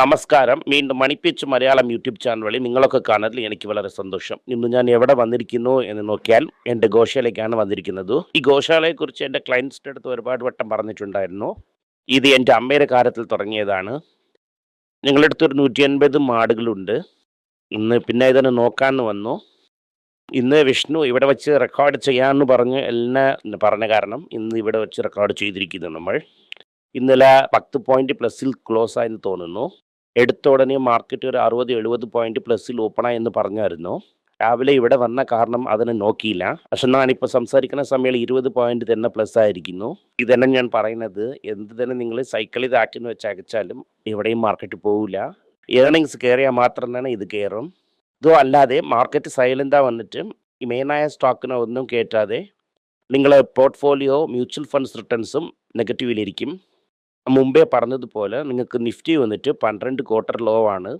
നമസ്കാരം. വീണ്ടും മണിപ്പിച്ച് Malayalam YouTube channel വഴി നിങ്ങളൊക്കെ കാണാതിൽ എനിക്ക് വളരെ സന്തോഷം. ഇന്ന് ഞാൻ എവിടെ വന്നിരിക്കുന്നു എന്ന് നോക്കിയാൽ എന്റെ ഗോശാലയ്ക്കാണ് വന്നിരിക്കുന്നത്. ഈ ഗോശാലയെക്കുറിച്ച് എന്റെ ക്ലയൻസിന്റെ അടുത്ത് ഒരുപാട് വട്ടം പറഞ്ഞിട്ടുണ്ടായിരുന്നു. ഇത് എന്റെ അമ്മയുടെ കാര്യത്തിൽ തുടങ്ങിയതാണ്. ഞങ്ങളുടെ അടുത്ത് ഒരു നൂറ്റി അൻപത് മാടുകളുണ്ട്. ഇന്ന് പിന്നെ ഇതിനെ നോക്കാമെന്ന് വന്നു. ഇന്ന് വിഷ്ണു ഇവിടെ വെച്ച് റെക്കോർഡ് ചെയ്യാമെന്ന് പറഞ്ഞ് എല്ലാം പറഞ്ഞ കാരണം ഇന്ന് ഇവിടെ വെച്ച് റെക്കോർഡ് ചെയ്തിരിക്കുന്നു നമ്മൾ. ഇന്നലെ പത്ത് പോയിന്റ് പ്ലസിൽ ക്ലോസ് ആയെന്ന് തോന്നുന്നു. എടുത്ത ഉടനെ മാർക്കറ്റ് ഒരു അറുപത് എഴുപത് പോയിന്റ് പ്ലസിൽ ഓപ്പണായി എന്ന് പറഞ്ഞായിരുന്നു. രാവിലെ ഇവിടെ വന്ന കാരണം അതിനെ നോക്കിയില്ല. പക്ഷെ ഞാനിപ്പോൾ സംസാരിക്കുന്ന സമയം ഇരുപത് പോയിന്റ് തന്നെ പ്ലസ് ആയിരിക്കുന്നു. ഇതന്നെ ഞാൻ പറയുന്നത്. എന്ത് തന്നെ നിങ്ങൾ സൈക്കിൾ ഇതാക്കി വെച്ച് അയച്ചാലും എവിടെയും മാർക്കറ്റ് പോകില്ല ഏർണിങ്സ് കയറിയാൽ മാത്രം തന്നെ ഇത് കയറും ഇതോ അല്ലാതെ മാർക്കറ്റ് സൈലന്റാ വന്നിട്ട് ഈ മെയിനായ സ്റ്റോക്കിനെ ഒന്നും കയറ്റാതെ നിങ്ങളെ പോർട്ട്ഫോളിയോ മ്യൂച്വൽ ഫണ്ട്സ് റിട്ടേൺസും നെഗറ്റീവിലിരിക്കും മുമ്പേ പറഞ്ഞതുപോലെ നിങ്ങൾക്ക് നിഫ്റ്റി വന്നിട്ട് പന്ത്രണ്ട് ക്വാർട്ടർ ലോ ആണ്.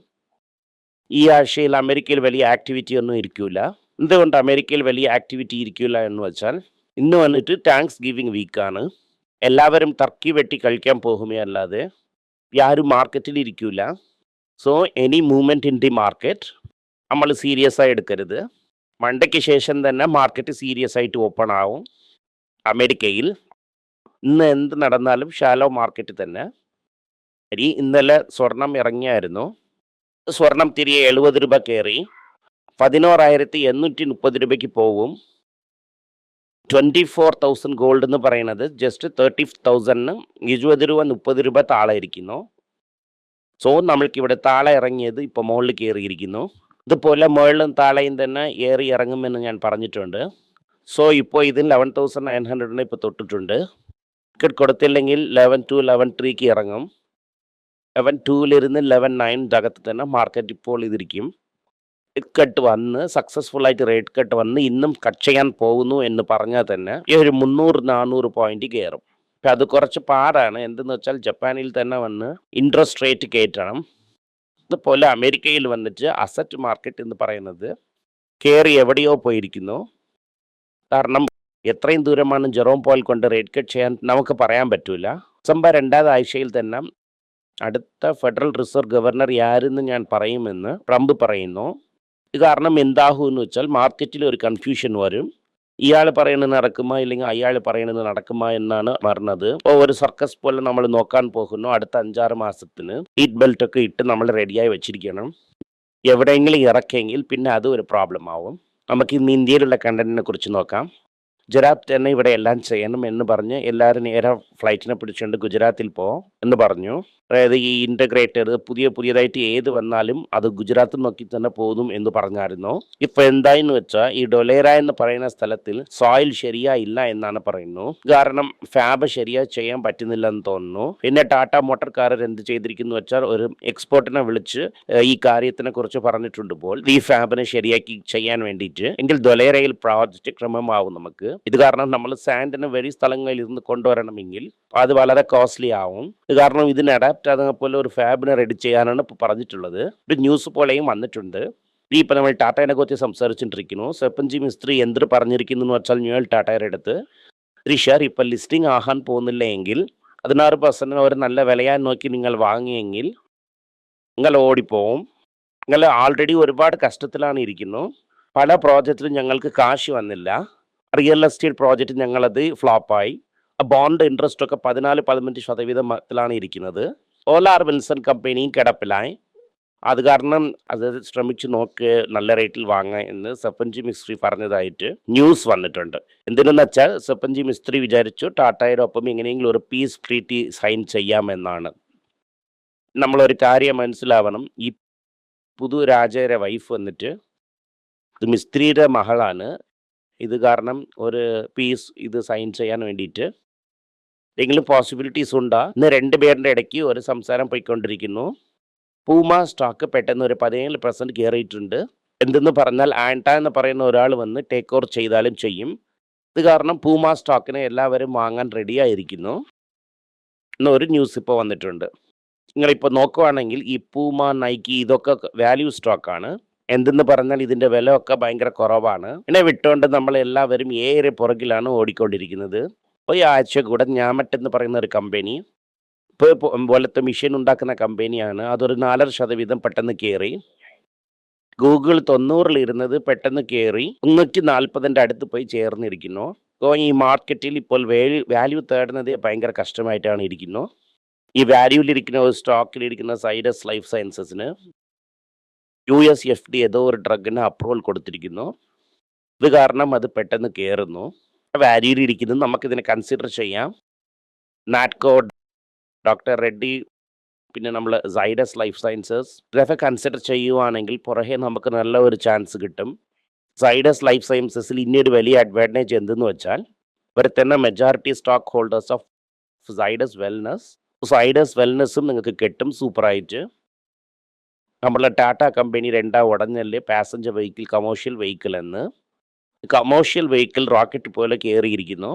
ഈ ആഴ്ചയിൽ അമേരിക്കയിൽ വലിയ ആക്ടിവിറ്റി ഒന്നും ഇരിക്കില്ല എന്തുകൊണ്ട് അമേരിക്കയിൽ വലിയ ആക്ടിവിറ്റി ഇരിക്കില്ല എന്ന് വെച്ചാൽ ഇന്ന് വന്നിട്ട് താങ്ക്സ് ഗിവിങ് വീക്കാണ് എല്ലാവരും ടർക്കി വെട്ടി കഴിക്കാൻ പോകുമേ അല്ലാതെ ആരും മാർക്കറ്റിൽ ഇരിക്കില്ല so any movement in the market നമ്മൾ സീരിയസ് ആയി എടുക്കരുത്. മണ്ടയ്ക്ക് ശേഷം തന്നെ മാർക്കറ്റ് സീരിയസ് ആയിട്ട് ഓപ്പൺ ആവും. അമേരിക്കയിൽ ഇന്ന് എന്ത് നടന്നാലും ഷാലോ മാർക്കറ്റ് തന്നെ. അരി ഇന്നലെ സ്വർണം ഇറങ്ങിയായിരുന്നു. സ്വർണം തിരികെ എഴുപത് രൂപ കയറി. പതിനോറായിരത്തി എണ്ണൂറ്റി മുപ്പത് രൂപയ്ക്ക് പോവും. ട്വന്റി ഫോർ തൗസൻഡ് ഗോൾഡ് എന്ന് പറയുന്നത് ജസ്റ്റ് തേർട്ടി തൗസൻഡിന് ഇരുപത് രൂപ മുപ്പത് രൂപ താഴെ ഇരിക്കുന്നു സോ നമ്മൾക്ക് ഇവിടെ താഴെ ഇറങ്ങിയത് ഇപ്പോൾ മുകളിൽ കയറിയിരിക്കുന്നു. ഇതുപോലെ മുകളിലും താഴെയും തന്നെ ഏറി ഇറങ്ങുമെന്ന് ഞാൻ പറഞ്ഞിട്ടുണ്ട്. സോ ഇപ്പോൾ ഇതിൽ ലെവൻ തൗസൻഡ് നയൻ ഹൺഡ്രഡിനെ ഇപ്പോൾ തൊട്ടിട്ടുണ്ട്. ടിക്കറ്റ് കൊടുത്തില്ലെങ്കിൽ ലെവൻ ടു ലെവൻ ത്രീക്ക് ഇറങ്ങും. ലെവൻ ടൂവിലിരുന്ന് ലെവൻ നയൻ അകത്ത് തന്നെ മാർക്കറ്റ് ഇപ്പോൾ ഇതിരിക്കും. റേറ്റ് കട്ട് വന്ന് സക്സസ്ഫുൾ ആയിട്ട് റേറ്റ് കട്ട് വന്ന് ഇന്നും കട്ട് ചെയ്യാൻ പോകുന്നു എന്ന് പറഞ്ഞാൽ തന്നെ ഈ ഒരു മുന്നൂറ് നാനൂറ് പോയിന്റ് കയറും. പക്ഷെ അത് കുറച്ച് പാടാണ്. എന്തെന്ന് വെച്ചാൽ ജപ്പാനിൽ തന്നെ വന്ന് ഇൻട്രസ്റ്റ് റേറ്റ് കയറ്റണം. അതുപോലെ അമേരിക്കയിൽ വന്നിട്ട് അസറ്റ് മാർക്കറ്റ് എന്ന് പറയുന്നത് കയറി എവിടെയോ പോയിരിക്കുന്നു. കാരണം എത്രയും ദൂരമാണ് ജെറോം പോൽ കൊണ്ട് റേറ്റ് കട്ട് ചെയ്യാൻ നമുക്ക് പറയാൻ പറ്റൂല. ഡിസംബർ രണ്ടാം ആഴ്ചയിൽ തന്നെ അടുത്ത ഫെഡറൽ റിസർവ് ഗവർണർ ആരെന്ന് ഞാൻ പറയുമെന്ന് ട്രംപ് പറയുന്നു. ഇത് കാരണം എന്താകും എന്ന് വെച്ചാൽ മാർക്കറ്റിൽ ഒരു കൺഫ്യൂഷൻ വരും. ഇയാൾ പറയുന്നത് നടക്കുമോ ഇല്ലെങ്കിൽ അയാൾ പറയുന്നത് നടക്കുമോ എന്നാണ് പറഞ്ഞത്. ഇപ്പോൾ ഒരു സർക്കസ് പോലെ നമ്മൾ നോക്കാൻ പോകുന്നു. അടുത്ത അഞ്ചാറ് മാസത്തിന് സീറ്റ് ബെൽറ്റ് ഒക്കെ ഇട്ട് നമ്മൾ റെഡിയായി വെച്ചിരിക്കണം. എവിടെയെങ്കിലും ഇറക്കിയെങ്കിൽ പിന്നെ അത് ഒരു പ്രോബ്ലം ആവും. നമുക്ക് ഇന്ന് ഇന്ത്യയിലുള്ള കണ്ടന്റിനെ കുറിച്ച് നോക്കാം. ഗുജറാത്ത് തന്നെ ഇവിടെ എല്ലാം ചെയ്യണം എന്ന് പറഞ്ഞ് എല്ലാവരും നേരെ ഫ്ലൈറ്റിനെ പിടിച്ചുകൊണ്ട് ഗുജറാത്തിൽ പോ എന്ന് പറഞ്ഞു. അതായത് ഈ ഇന്റഗ്രേറ്റർ പുതിയ പുതിയതായിട്ട് ഏത് വന്നാലും അത് ഗുജറാത്ത് നോക്കി തന്നെ പോകും എന്ന് പറഞ്ഞായിരുന്നു. ഇപ്പൊ എന്തായെന്ന് വെച്ചാൽ ഈ ഡൊലേറ എന്ന് പറയുന്ന സ്ഥലത്തിൽ സോയിൽ ശരിയായില്ല എന്നാണ് പറയുന്നു. കാരണം ഫാബ് ശരിയായി ചെയ്യാൻ പറ്റുന്നില്ല എന്ന് തോന്നുന്നു. പിന്നെ ടാറ്റ കാർ എന്ത് ചെയ്തിരിക്കുന്നു വെച്ചാൽ ഒരു എക്സ്പോർട്ടിനെ വിളിച്ച് ഈ കാര്യത്തിനെ കുറിച്ച് പറഞ്ഞിട്ടുണ്ട് ഇപ്പോൾ. ഈ ഫാബിനെ ശരിയാക്കി ചെയ്യാൻ വേണ്ടിയിട്ട്. എങ്കിൽ ദൊലേറയിൽ പ്രോജക്റ്റ് ക്രമമാവും നമുക്ക്. ഇത് കാരണം നമ്മൾ സാൻഡിന് വഴി സ്ഥലങ്ങളിൽ ഇരുന്ന് കൊണ്ടുവരണമെങ്കിൽ അത് വളരെ കോസ്റ്റ്ലി ആവും. ഇത് കാരണം ഇതിന് അഡാപ്റ്റ് ആകുന്ന പോലെ ഒരു ഫാബിനെ റെഡി ചെയ്യാനാണ് ഇപ്പോൾ പറഞ്ഞിട്ടുള്ളത്. ഒരു ന്യൂസ് പോലെയും വന്നിട്ടുണ്ട്. ഈ ഇപ്പം നമ്മൾ ടാറ്റയെ കുറിച്ച് സംസാരിച്ചിട്ടിരിക്കുന്നു. സെപ്പൻജി മിസ്ത്രി എന്ത് പറഞ്ഞിരിക്കുന്നു എന്ന് വെച്ചാൽ ന്യൂയൽ ടാറ്റയുടെ അടുത്ത്. ത്രിഷർ ഇപ്പം ലിസ്റ്റിംഗ് ആകാൻ പോകുന്നില്ല എങ്കിൽ പതിനാറ് പെർസെന്റിന് ഒരു നല്ല വിലയാൻ നോക്കി നിങ്ങൾ വാങ്ങിയെങ്കിൽ നിങ്ങൾ ഓടിപ്പോവും. നിങ്ങൾ ആൾറെഡി ഒരുപാട് കഷ്ടത്തിലാണ് ഇരിക്കുന്നു. പല പ്രോജക്റ്റിലും ഞങ്ങൾക്ക് കാശ് വന്നില്ല. റിയൽ എസ്റ്റേറ്റ് പ്രോജക്റ്റ് ഞങ്ങളത് ഫ്ലോപ്പായി ബോണ്ട് ഇൻട്രസ്റ്റ് ഒക്കെ പതിനാല് പതിനഞ്ച് ശതവീതത്തിലാണ് ഇരിക്കുന്നത്. ഓലാർ വിൽസൺ കമ്പനിയും കിടപ്പിലായി. അത് കാരണം അത് ശ്രമിച്ചു നോക്ക് നല്ല റേറ്റിൽ വാങ്ങാം എന്ന് സെപ്പൻജി മിസ്ത്രി പറഞ്ഞതായിട്ട് ന്യൂസ് വന്നിട്ടുണ്ട്. എന്തിനെന്ന് വെച്ചാൽ സെപ്പൻജി മിസ്ത്രി വിചാരിച്ചു ടാറ്റയുടെ ഒപ്പം എങ്ങനെയെങ്കിലും ഒരു പീസ് ട്രീറ്റി സൈൻ ചെയ്യാമെന്നാണ്. നമ്മളൊരു കാര്യം മനസ്സിലാവണം. ഈ പുതു രാജയുടെ വൈഫ് വന്നിട്ട് ഇത് മിസ്ത്രിയുടെ മകളാണ്. ഇത് കാരണം ഒരു പീസ് ഇത് സൈൻ ചെയ്യാൻ വേണ്ടിയിട്ട്. എന്തെങ്കിലും പോസിബിലിറ്റീസ് ഉണ്ടോ? ഇന്ന് രണ്ട് പേരുടെ ഇടയ്ക്ക് ഒരു സംസാരം പോയിക്കൊണ്ടിരിക്കുന്നു. പൂമ സ്റ്റോക്ക് പെട്ടെന്ന് ഒരു പതിനേഴ് പെർസെന്റ് കയറിയിട്ടുണ്ട്. എന്തെന്ന് പറഞ്ഞാൽ ആന്റ എന്ന് പറയുന്ന ഒരാൾ വന്ന് ടേക്ക് ഓവർ ചെയ്താലും ചെയ്യും. ഇത് കാരണം പൂമ സ്റ്റോക്കിനെ എല്ലാവരും വാങ്ങാൻ റെഡി ആയിരിക്കുന്നു. എന്നൊരു ന്യൂസ് ഇപ്പോൾ വന്നിട്ടുണ്ട്. നിങ്ങളിപ്പോൾ നോക്കുവാണെങ്കിൽ ഈ പൂമ നൈക്കി ഇതൊക്കെ വാല്യൂ സ്റ്റോക്കാണ് എന്തെന്ന് പറഞ്ഞാൽ ഇതിന്റെ വില ഒക്കെ ഭയങ്കര കുറവാണ്. ഇതിനെ വിട്ടുകൊണ്ട് നമ്മൾ എല്ലാവരും ഏറെ പുറകിലാണ് ഓടിക്കൊണ്ടിരിക്കുന്നത്. ഒരു ആഴ്ച കൂടെ ഞാമറ്റ് എന്ന് പറയുന്ന ഒരു കമ്പനി ഇപ്പോൾ പോലത്തെ മിഷീൻ ഉണ്ടാക്കുന്ന കമ്പനിയാണ്. അതൊരു നാലര ശതവീതം പെട്ടെന്ന് കയറി. ഗൂഗിൾ തൊണ്ണൂറിലിരുന്നത് പെട്ടെന്ന് കയറി. മുന്നൂറ്റി നാൽപ്പതിന്റെ അടുത്ത് പോയി ചേർന്നിരിക്കുന്നു. അപ്പോൾ ഈ മാർക്കറ്റിൽ ഇപ്പോൾ വാല്യൂ വാല്യൂ തേടുന്നത് ഭയങ്കര കഷ്ടമായിട്ടാണ് ഇരിക്കുന്നു. ഈ വാല്യൂലിരിക്കുന്ന സ്റ്റോക്കിലിരിക്കുന്ന സൈഡസ് ലൈഫ് സയൻസസിന്. യു എസ് എഫ് ഡി ഏതോ ഒരു ഡ്രഗിന് അപ്രൂവൽ കൊടുത്തിരിക്കുന്നു. ഇത് കാരണം അത് പെട്ടെന്ന് കയറുന്നു വാരിയിലിരിക്കുന്നു. നമുക്കിതിനെ കൺസിഡർ ചെയ്യാം. നാറ്റ്കോ ഡോക്ടർ റെഡ്ഡി പിന്നെ നമ്മൾ സൈഡസ് ലൈഫ് സയൻസസ് ഇതൊക്കെ കൺസിഡർ ചെയ്യുവാണെങ്കിൽ പുറകെ നമുക്ക് നല്ല ഒരു ചാൻസ് കിട്ടും. സൈഡസ് ലൈഫ് സയൻസസിൽ ഇനിയൊരു വലിയ അഡ്വാന്റേജ് എന്തെന്ന് വെച്ചാൽ ഇവർ തന്നെ majority stock holders of Zydus wellness Zydus വെൽനസ്സും നിങ്ങൾക്ക് കിട്ടും സൂപ്പറായിട്ട് നമ്മളെ ടാറ്റ കമ്പനി രണ്ടാം ഉടഞ്ഞല്ലേ പാസഞ്ചർ വെഹിക്കിൾ കമേഴ്ഷ്യൽ വെഹിക്കിൾ എന്ന്. കമേഴ്ഷ്യൽ വെഹിക്കിൾ റോക്കറ്റ് പോലെ കയറിയിരിക്കുന്നു.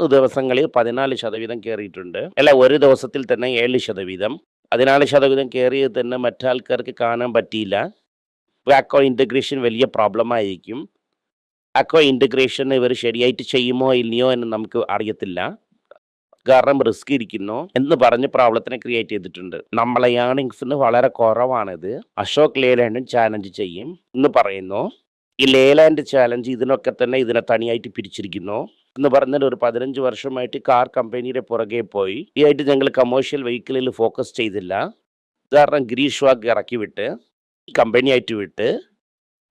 ദിവസങ്ങളിൽ പതിനാല് ശതവീതം കയറിയിട്ടുണ്ട്. അല്ല ഒരു ദിവസത്തിൽ തന്നെ ഏഴ് ശതവീതം. പതിനാല് ശതവീതം കയറിയത് തന്നെ മറ്റാൾക്കാർക്ക് കാണാൻ പറ്റിയില്ല. വാക്കോ ഇന്റഗ്രേഷൻ വലിയ പ്രോബ്ലം ആയിരിക്കും. വാക്കോ ഇന്റഗ്രേഷൻ ഇവർ ശരിയായിട്ട് ചെയ്യുമോ ഇല്ലയോ എന്ന് നമുക്ക് അറിയത്തില്ല. കാരണം റിസ്ക് ഇരിക്കുന്നു എന്ന് പറഞ്ഞ് പ്രോബ്ലത്തിനെ ക്രിയേറ്റ് ചെയ്തിട്ടുണ്ട്. നമ്മളെ ഏണിങ്സിന് വളരെ കുറവാണിത്. അശോക് ലേലാൻഡും ചാലഞ്ച് ചെയ്യും എന്ന് പറയുന്നു. ഈ ലേലാൻഡ് ചാലഞ്ച് ഇതിനൊക്കെ തന്നെ ഇതിനെ തനിയായിട്ട് പിരിച്ചിരിക്കുന്നു എന്ന് പറഞ്ഞാൽ ഒരു പതിനഞ്ച് വർഷമായിട്ട് കാർ കമ്പനിയുടെ പുറകെ പോയി. ഈ ആയിട്ട് ഞങ്ങൾ കമേഴ്ഷ്യൽ വെഹിക്കിളിൽ ഫോക്കസ് ചെയ്തില്ല. കാരണം ഗ്രീഷ് വാഗ് ഇറക്കി വിട്ട് ഈ കമ്പനിയായിട്ട് വിട്ട്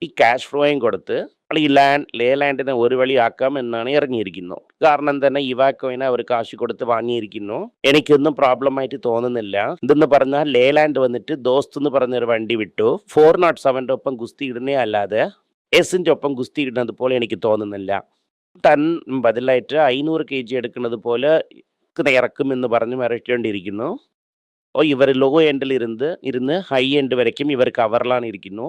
ഈ ക്യാഷ് ഫ്ലോയും കൊടുത്ത് നമ്മൾ ഈ ലാൻഡ് ലേ ലാൻഡിനെ ഒരു വഴിയാക്കാം എന്നാണ് ഇറങ്ങിയിരിക്കുന്നു. കാരണം തന്നെ ഇവാക്കോയിനെ അവർ കാശ് കൊടുത്ത് വാങ്ങിയിരിക്കുന്നു. എനിക്കൊന്നും പ്രോബ്ലം ആയിട്ട് തോന്നുന്നില്ല. ഇതെന്ന് പറഞ്ഞാൽ ലേ ലാൻഡ് വന്നിട്ട് ദോസ്ത് എന്ന് പറഞ്ഞൊരു വണ്ടി വിട്ടു. ഫോർ നോട്ട് സെവന്റെ ഒപ്പം ഗുസ്തി ഇടുന്നേ അല്ലാതെ എസിന്റെ ഒപ്പം ഗുസ്തി ഇടുന്നത് പോലെ എനിക്ക് തോന്നുന്നില്ല. തൻ ബദലായിട്ട് അഞ്ഞൂറ് കെ ജി എടുക്കുന്നത് പോലെ ഇറക്കുമെന്ന് പറഞ്ഞ് മിരട്ടേണ്ടിയിരിക്കുന്നു ഓ ഇവർ ലോ എൻഡിൽ ഇരുന്ന് ഇരുന്ന് ഹൈ എൻഡ് വരയ്ക്കും. ഇവർ കവറിലാണ് ഇരിക്കുന്നു.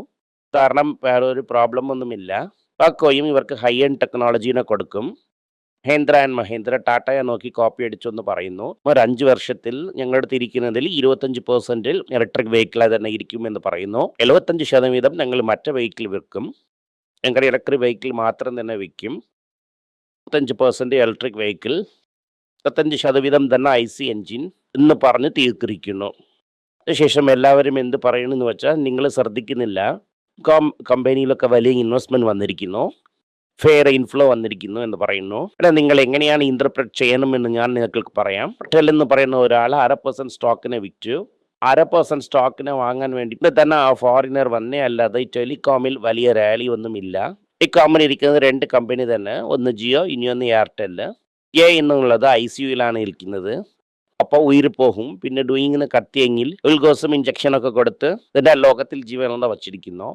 കാരണം വേറെ ഒരു പ്രോബ്ലം ഒന്നുമില്ല. പാക്കോയും ഇവർക്ക് ഹൈ എൻഡ് ടെക്നോളജീനെ കൊടുക്കും മഹേന്ദ്ര ആൻഡ് മഹേന്ദ്ര ടാറ്റയെ നോക്കി കോപ്പി അടിച്ചെന്ന് പറയുന്നു. ഒരു അഞ്ച് വർഷത്തിൽ ഞങ്ങളുടെ തിരിക്കുന്നതിൽ ഇരുപത്തഞ്ച് പെർസെന്റിൽ ഇലക്ട്രിക് വെഹിക്കിൾ തന്നെ ഇരിക്കുമെന്ന് പറയുന്നു. എഴുപത്തഞ്ച് ശതവീതം ഞങ്ങൾ മറ്റു വെഹിക്കിൾ വിൽക്കും. ഞങ്ങളുടെ ഇലക്ട്രിക് വെഹിക്കിൾ മാത്രം തന്നെ വിൽക്കും. മുപ്പത്തഞ്ച് പെർസെന്റ് ഇലക്ട്രിക് വെഹിക്കിൾ മുപ്പത്തഞ്ച് ശതവീതം തന്നെ ഐ സി എൻജിൻ എന്ന് പറഞ്ഞ് തീർത്തിരിക്കുന്നു. അതിനുശേഷം എല്ലാവരും എന്ത് പറയണമെന്ന് വെച്ചാൽ നിങ്ങൾ ശ്രദ്ധിക്കുന്നില്ല. കോം കമ്പനിയിലൊക്കെ വലിയ ഇൻവെസ്റ്റ്മെന്റ് വന്നിരിക്കുന്നു. ഫെയർ ഇൻഫ്ലോ വന്നിരിക്കുന്നു എന്ന് പറയുന്നു. എടാ നിങ്ങൾ എങ്ങനെയാണ് ഇന്റർപ്രറ്റ് ചെയ്യണമെന്ന് ഞാൻ നിങ്ങൾക്ക് പറയാം. ടെൽ എന്ന് പറയുന്ന ഒരാൾ അര പെർസെന്റ് സ്റ്റോക്കിനെ വിറ്റു. അര പെർസെന്റ് സ്റ്റോക്കിനെ വാങ്ങാൻ വേണ്ടി തന്നെ ആ ഫോറിനർ വന്നേ അല്ലാതെ ടെലികോമിൽ വലിയ റാലി ഒന്നുമില്ല ഈ കോമിൽ ഇരിക്കുന്നത് രണ്ട് കമ്പനി തന്നെ. ഒന്ന് ജിയോ ഇനിയൊന്ന് എയർടെൽ എ എന്നുള്ളത് ഐ സി യുയിലാണ് ഇരിക്കുന്നത്. അപ്പോൾ ഉയിർ പോകും. പിന്നെ ഡൂയിങ്ങിന് കത്തിയെങ്കിൽ ഉൽഗോസം ഇഞ്ചക്ഷനൊക്കെ കൊടുത്ത് ഇതിന്റെ ലോകത്തിൽ ജീവനുള്ള വച്ചിരിക്കുന്നു.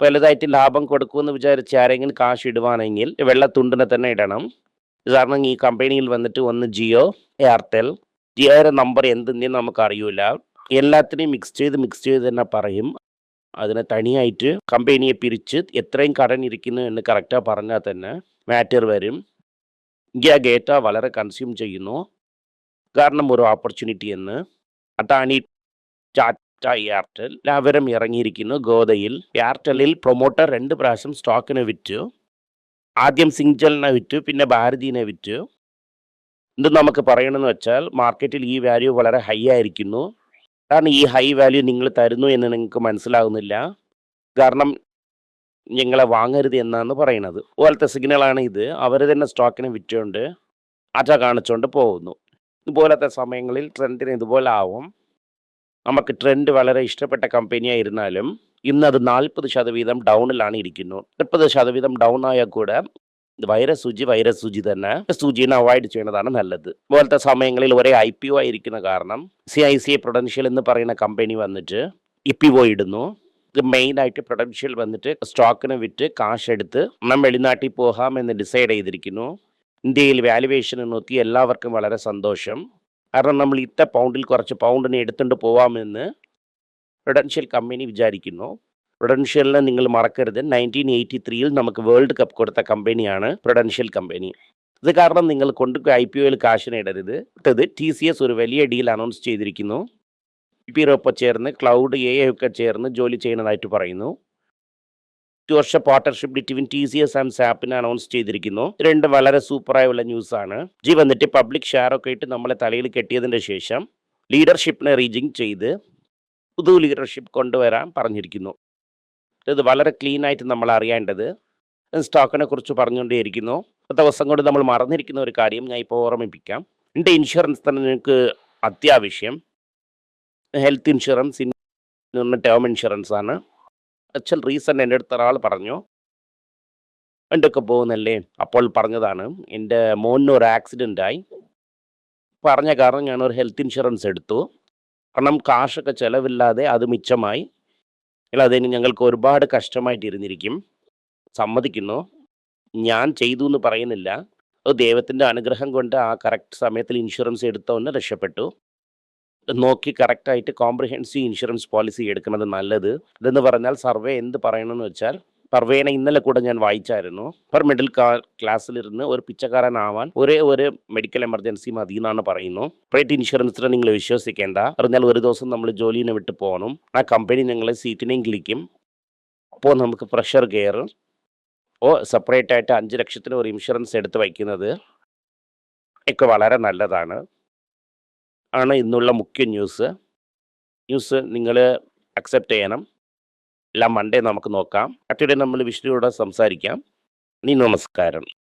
വലുതായിട്ട് ലാഭം കൊടുക്കുമെന്ന് വിചാരിച്ച് ആരെങ്കിലും കാശ് ഇടുവാണെങ്കിൽ വെള്ളത്തുണ്ടിനെ തന്നെ ഇടണം. കാരണം ഈ കമ്പനിയിൽ വന്നിട്ട് ഒന്ന് ജിയോ എയർടെൽ ജിയോയുടെ നമ്പർ എന്തെന്ന് നമുക്ക് അറിയൂല. എല്ലാത്തിനെയും മിക്സ് ചെയ്ത് മിക്സ് ചെയ്ത് തന്നെ പറയും. അതിനെ തനിയായിട്ട് കമ്പനിയെ പിരിച്ച് എത്രയും കടൻ ഇരിക്കുന്നു എന്ന് കറക്റ്റാ പറഞ്ഞാൽ തന്നെ മാറ്റർ വരും. ഇന്ത്യ ഗേറ്റ വളരെ കൺസ്യൂം ചെയ്യുന്നു. കാരണം ഒരു ഓപ്പർച്യൂണിറ്റി എന്ന്. അതാണ് ഈ ടാറ്റ എയർടെൽ എല്ലാവരും ഇറങ്ങിയിരിക്കുന്നു ഗോതയിൽ. എയർടെലിൽ പ്രൊമോട്ടർ രണ്ട് പ്രാവശ്യം സ്റ്റോക്കിനെ വിറ്റു. ആദ്യം സിംഗ്ജലിനെ വിറ്റു പിന്നെ ഭാരതീനെ വിറ്റു. ഇത് നമുക്ക് പറയണമെന്ന് വെച്ചാൽ മാർക്കറ്റിൽ ഈ വാല്യൂ വളരെ ഹൈ ആയിരിക്കുന്നു. കാരണം ഈ ഹൈ വാല്യൂ നിങ്ങൾ തരുന്നു എന്ന് നിങ്ങൾക്ക് മനസ്സിലാകുന്നില്ല കാരണം ഞങ്ങളെ വാങ്ങരുത് എന്നാണ് പറയുന്നത്. പോലത്തെ സിഗ്നലാണ് ഇത്. അവർ തന്നെ സ്റ്റോക്കിനെ വിറ്റുകൊണ്ട് അറ്റ കാണിച്ചുകൊണ്ട് പോകുന്നു. ഇതുപോലത്തെ സമയങ്ങളിൽ ട്രെൻഡിന് ഇതുപോലെ ആവും. നമുക്ക് ട്രെൻഡ് വളരെ ഇഷ്ടപ്പെട്ട കമ്പനിയായിരുന്നാലും ഇന്ന് അത് നാൽപ്പത് ശതവീതം ഡൗണിലാണ് ഇരിക്കുന്നു. മുപ്പത് ശതവീതം ഡൗൺ ആയാൽ കൂടെ വൈറസ് സൂചി വൈറസ് സൂചി തന്നെ സൂചിനെ അവോയ്ഡ് ചെയ്യുന്നതാണ് നല്ലത്. അതുപോലത്തെ സമയങ്ങളിൽ ഒരേ ഐ പി ഒ ആയിരിക്കുന്ന കാരണം സി ഐ സി പ്രൊഡൻഷ്യൽ എന്ന് പറയുന്ന കമ്പനി വന്നിട്ട് ഇ പി ഒ ഇടുന്നു. ഇത് മെയിനായിട്ട് പ്രൊഡൻഷ്യൽ വന്നിട്ട് സ്റ്റോക്കിന് വിറ്റ് കാശ് എടുത്ത് നമ്മൾ വെളിനാട്ടിൽ പോകാം എന്ന് ഡിസൈഡ് ചെയ്തിരിക്കുന്നു. ഇന്ത്യയിൽ വാലുവേഷൻ നോക്കി എല്ലാവർക്കും വളരെ സന്തോഷം. കാരണം നമ്മൾ ഇത്ര പൗണ്ടിൽ കുറച്ച് പൗണ്ടിനെ എടുത്തുകൊണ്ട് പോവാമെന്ന് പ്രൊഡൻഷ്യൽ കമ്പനി വിചാരിക്കുന്നു. പ്രൊഡൻഷ്യലിനെ നിങ്ങൾ മറക്കരുത്. നയന്റീൻ എയ്റ്റി ത്രീയിൽ നമുക്ക് വേൾഡ് കപ്പ് കൊടുത്ത കമ്പനിയാണ് പ്രൊഡൻഷ്യൽ കമ്പനി ഇത് കാരണം നിങ്ങൾ കൊണ്ട് ഐ പി ഒയിൽ കാശിനെ ഇടരുത് അടുത്തത് ടി സി എസ് ഒരു വലിയ ഡീൽ അനൗൺസ് ചെയ്തിരിക്കുന്നു. പി പിറൊപ്പം ചേർന്ന് ക്ലൗഡ് എ ഒക്കെ ചേർന്ന് ജോലി ചെയ്യുന്നതായിട്ട് പറയുന്നു. ഒരു വർഷ partnership between T C S and സാപ്പിനെ announce ചെയ്തിരിക്കുന്നു. രണ്ട് വളരെ സൂപ്പറായുള്ള ന്യൂസാണ് ജി വന്നിട്ട് പബ്ലിക് ഷെയർ ഒക്കെ ഇട്ട് നമ്മളെ തലയിൽ കെട്ടിയതിന്റെ ശേഷം ലീഡർഷിപ്പിനെ റീജിങ് ചെയ്ത് പുതു ലീഡർഷിപ്പ് കൊണ്ടുവരാൻ പറഞ്ഞിരിക്കുന്നു. ഇത് വളരെ ക്ലീൻ ആയിട്ട് നമ്മൾ അറിയേണ്ടത്. സ്റ്റോക്കിനെ കുറിച്ച് പറഞ്ഞുകൊണ്ടേയിരിക്കുന്നു. ദിവസം കൊണ്ട് നമ്മൾ മറന്നിരിക്കുന്ന ഒരു കാര്യം ഞാൻ ഇപ്പോൾ ഓർമ്മിപ്പിക്കാം. എന്റെ ഇൻഷുറൻസ് തന്നെ നിങ്ങൾക്ക് അത്യാവശ്യം. ഹെൽത്ത് ഇൻഷുറൻസ് ടേം ഇൻഷുറൻസ് ആണ്. അച്ഛൻ റീസൺ എന്റെ അടുത്ത് ഒരാൾ പറഞ്ഞു. എന്തൊക്കെ പോകുന്നല്ലേ? അപ്പോൾ പറഞ്ഞതാണ് എന്റെ മോനിന് ഒരു ആക്സിഡന്റ് ആയി. പറഞ്ഞ കാരണം ഞാൻ ഒരു ഹെൽത്ത് ഇൻഷുറൻസ് എടുത്തു. കാരണം കാശൊക്കെ ചിലവില്ലാതെ അത് മിച്ചമായി. അല്ല അതിന് ഞങ്ങൾക്ക് ഒരുപാട് കഷ്ടമായിട്ട് ഇരുന്നിരിക്കും. സമ്മതിക്കുന്നു. ഞാൻ ചെയ്തു എന്ന് പറയുന്നില്ല. അത് ദൈവത്തിന്റെ അനുഗ്രഹം കൊണ്ട് ആ കറക്റ്റ് സമയത്തിൽ ഇൻഷുറൻസ് എടുത്തവന് രക്ഷപ്പെട്ടു. നോക്കി കറക്റ്റായിട്ട് കോംപ്രിഹെൻസീവ് ഇൻഷുറൻസ് പോളിസി എടുക്കുന്നത് നല്ലത്. ഇതെന്ന് പറഞ്ഞാൽ സർവേ എന്ത് പറയണമെന്ന് വെച്ചാൽ സർവേനെ ഇന്നലെ കൂടെ ഞാൻ വായിച്ചായിരുന്നു. പെർ മിഡിൽ ക്ലാസ്സിലിരുന്ന് ഒരു പിച്ചക്കാരനാവാൻ ഒരേ ഒരു മെഡിക്കൽ എമർജൻസി മതി എന്നാണ് പറയുന്നു പ്രൈവറ്റ് ഇൻഷുറൻസിനെ നിങ്ങൾ വിശ്വസിക്കേണ്ട. പറഞ്ഞാൽ ഒരു ദിവസം നമ്മൾ ജോലിനെ വിട്ട് പോകണം ആ കമ്പനി നിങ്ങളെ സീറ്റിനെയും കിളിക്കും. അപ്പോൾ നമുക്ക് പ്രഷർ കയറും. ഓ സെപ്പറേറ്റ് ആയിട്ട് അഞ്ച് ലക്ഷത്തിന് ഒരു ഇൻഷുറൻസ് എടുത്ത് വയ്ക്കുന്നത് ഒക്കെ വളരെ നല്ലതാണ്. ആണ് ഇന്നുള്ള മുഖ്യ ന്യൂസ് ന്യൂസ് നിങ്ങൾ അക്സെപ്റ്റ് ചെയ്യണം. എല്ലാം മൺഡേ നമുക്ക് നോക്കാം. മറ്റൊരു നമ്മൾ വിഷ്ണുയോട് സംസാരിക്കാം. നീ നമസ്കാരം.